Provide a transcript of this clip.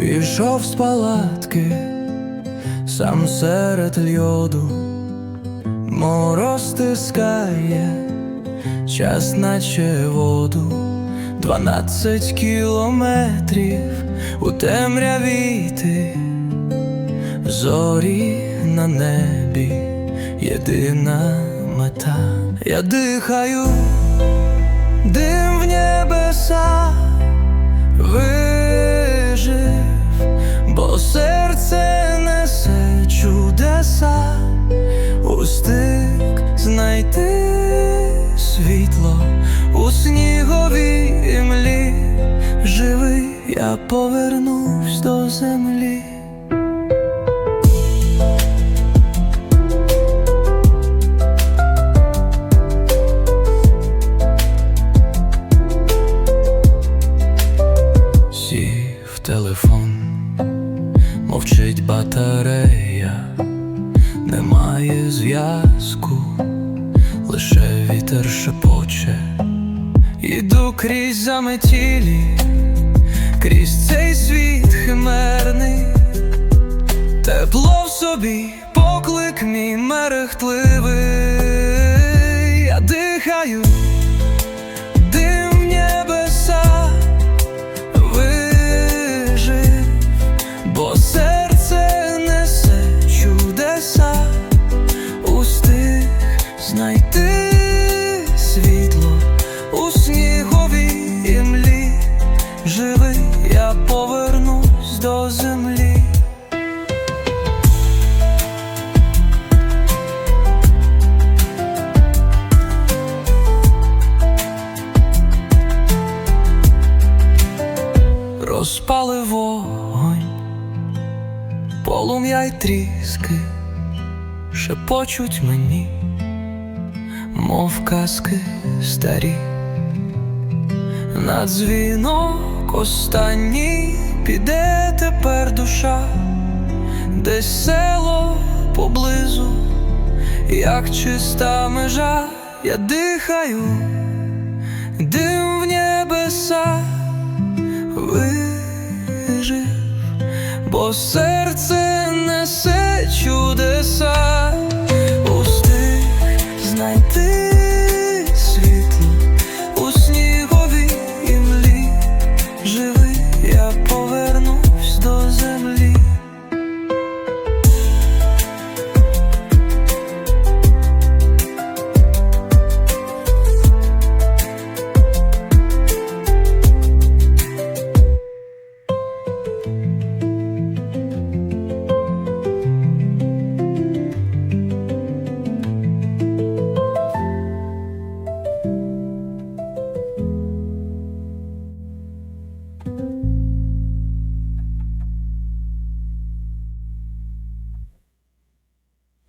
Пішов з палатки, сам серед льоду, мороз стискає, час наче воду, дванадцять кілометрів у темряві йти, зорі на небі, єдина мета. Я дихаю, дим в небеса світло у сніговій імлі. Живий, я повернусь до землі. Сів телефон, мовчить батарея, немає зв'язку, лише вітер шепоче, іду крізь заметілі, крізь цей світ химерний, тепло в собі, поклик мій мерехтливий, я дихаю, знайти світло у сніговій імлі. Живий, я повернусь до землі. розпали вогонь, полум'я й тріски шепочуть мені, мов казки старі, на дзвінок останній піде тепер душа, десь село поблизу, як чиста межа, я дихаю, дим в небеса вижив, бо серце несе чудеса,